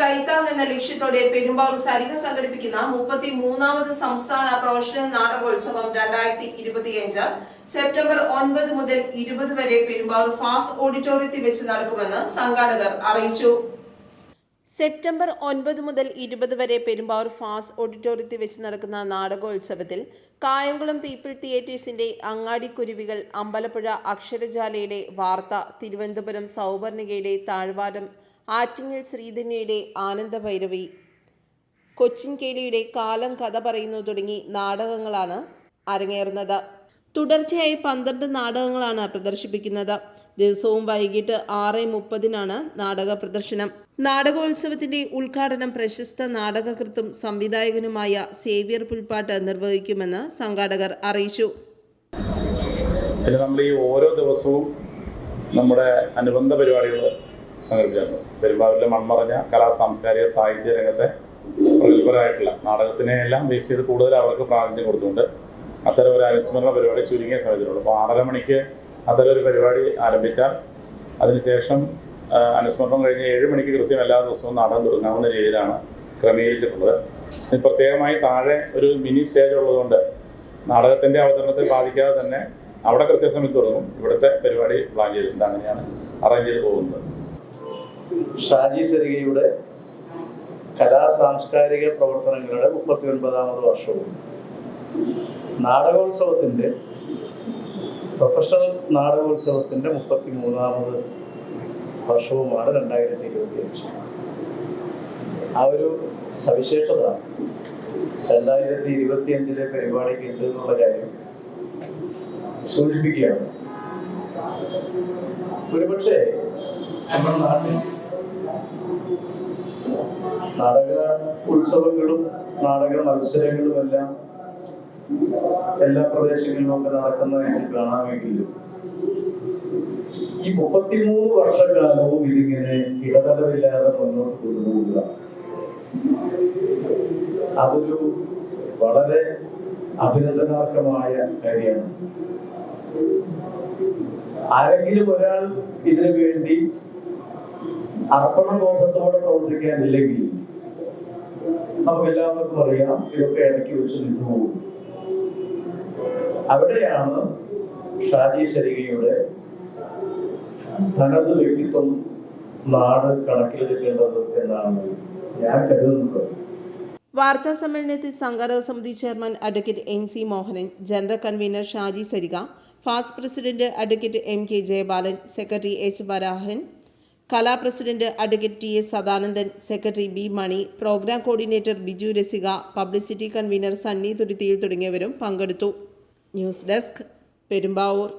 കൈത്താങ് എന്ന ലക്ഷ്യത്തോടെ പെരുമ്പാവൂർ സരിക സംഘടിപ്പിക്കുന്ന മുപ്പത്തി മൂന്നാമത് സംസ്ഥാന പ്രൊഫഷണൽ നാടകോത്സവം രണ്ടായിരത്തി ഇരുപത്തിയഞ്ച് സെപ്റ്റംബർ ഒൻപത് മുതൽ ഇരുപത് വരെ പെരുമ്പാവൂർ ഫാസ്റ്റ് ഓഡിറ്റോറിയത്തിൽ വെച്ച് നടക്കുമെന്ന് സംഘാടകർ അറിയിച്ചു. സെപ്റ്റംബർ ഒൻപത് മുതൽ ഇരുപത് വരെ പെരുമ്പാവൂർ ഫാസ് ഓഡിറ്റോറിയത്തിൽ വെച്ച് നടക്കുന്ന നാടകോത്സവത്തിൽ കായംകുളം പീപ്പിൾ തിയേറ്റേഴ്സിന്റെ അങ്ങാടിക്കുരുവികൾ അമ്പലപ്പുഴ അക്ഷരജാലയുടെ വാർത്ത തിരുവനന്തപുരം സൗവർണികയുടെ താഴ്വാരം ആറ്റിങ്ങൽ ശ്രീധന്യയുടെ ആനന്ദഭൈരവി. കൊച്ചിൻ കേളിയുടെ കാലം കഥ പറയുന്നു തുടങ്ങി നാടകങ്ങളാണ് അരങ്ങേറുന്നത്. തുടർച്ചയായി പന്ത്രണ്ട് നാടകങ്ങളാണ് പ്രദർശിപ്പിക്കുന്നത്. ദിവസവും വൈകിട്ട് ആറ് മുപ്പതിനാണ് നാടക പ്രദർശനം. നാടകോത്സവത്തിന്റെ ഉദ്ഘാടനം പ്രശസ്ത നാടകകൃത്തും സംവിധായകനുമായ സേവ്യർ പുൽപ്പാട്ട് നിർവഹിക്കുമെന്ന് സംഘാടകർ അറിയിച്ചു. പിന്നെ നമ്മൾ ഈ ഓരോ ദിവസവും നമ്മുടെ അനുബന്ധ പരിപാടികൾ സംഘടിപ്പിച്ചിട്ടുണ്ട്. പെരുമ്പാവൂരിലെ മൺമറഞ്ഞ കലാ സാംസ്കാരിക സാഹിത്യ രംഗത്തെ പ്രഗത്ഭരായിട്ടുള്ള നാടകത്തിനെ എല്ലാം ബേസ് ചെയ്ത് കൂടുതൽ അവർക്ക് പ്രാതിനിധ്യം കൊടുത്തുകൊണ്ട് അത്തരം ഒരു അനുസ്മരണ പരിപാടി ചുരുങ്ങിയ സമയത്തിലുള്ളൂ. അപ്പോൾ ആറര മണിക്ക് അത്തരം ഒരു പരിപാടി ആരംഭിച്ചാൽ അതിനുശേഷം അനുസ്മരണം കഴിഞ്ഞ് ഏഴ് മണിക്ക് കൃത്യം എല്ലാ ദിവസവും നാടകം തുടങ്ങാവുന്ന രീതിയിലാണ് ക്രമീകരിച്ചിട്ടുള്ളത്. പ്രത്യേകമായി താഴെ ഒരു മിനി സ്റ്റേജ് ഉള്ളതുകൊണ്ട് നാടകത്തിന്റെ അവതരണത്തെ ബാധിക്കാതെ തന്നെ അവിടെ കൃത്യസമയത്ത് തുടങ്ങും. ഇവിടുത്തെ പരിപാടി പ്ലാൻ ചെയ്തിട്ടുണ്ട്. അങ്ങനെയാണ് അറേഞ്ച് ചെയ്ത് പോകുന്നത്. ഷാജി സരികയുടെ കലാ സാംസ്കാരിക പ്രവർത്തനങ്ങളുടെ മുപ്പത്തി ഒൻപതാമത് വർഷവും. നാടകോത്സവത്തിന്റെ പ്രൊഫഷണൽ നാടകോത്സവത്തിന്റെ മുപ്പത്തി മൂന്നാമത് വർഷവുമാണ് രണ്ടായിരത്തി ഇരുപത്തി അഞ്ച് ആ ഒരു സവിശേഷത രണ്ടായിരത്തി ഇരുപത്തി അഞ്ചിലെ പരിപാടിക്ക് ഉണ്ട് എന്നുള്ള കാര്യം സൂചിപ്പിക്കുകയാണ്. ഒരുപക്ഷെ നമ്മുടെ നാട്ടിൽ നാടക ഉത്സവങ്ങളും നാടക മത്സരങ്ങളും എല്ലാം എല്ലാ പ്രദേശങ്ങളിലും ഒക്കെ നടക്കുന്ന എനിക്ക് കാണാമെങ്കിലും ഈ മുപ്പത്തിമൂന്ന് വർഷക്കാലവും ഇതിങ്ങനെ ഇടതടവില്ലാതെ മുന്നോട്ട് കൊണ്ടുപോവുക അതൊരു വളരെ അഭിനന്ദനാർഹമായ കാര്യമാണ്. ആരെങ്കിലും ഒരാൾ ഇതിനു വേണ്ടി അർപ്പണബോധത്തോടെ പ്രവർത്തിക്കാനില്ലെങ്കിൽ നമുക്ക് എല്ലാവർക്കും അറിയാം ഇതൊക്കെ ഇടയ്ക്ക് വെച്ച് നിന്നു പോകും. അവിടെയാണ് ഷാജി ശരികയുടെ തനത് വ്യക്തിത്വം നാട് കണക്കിലെടുക്കേണ്ടത് എന്നാണ് ഞാൻ കരുതുന്നത്. വാർത്താ സമ്മേളനത്തിൽ സംഘാടക സമിതി chairman advocate N C Mohanan general convener Shaji Sarika fast president advocate M K Jayabalan secretary H Varahan Kala president advocate T S Sadanandan secretary B Mani programme coordinator Biju Rasika publicity convener Sunny തുരുത്തിയിൽ തുടങ്ങിയവരും പങ്കെടുത്തു. News desk Perumbavoor.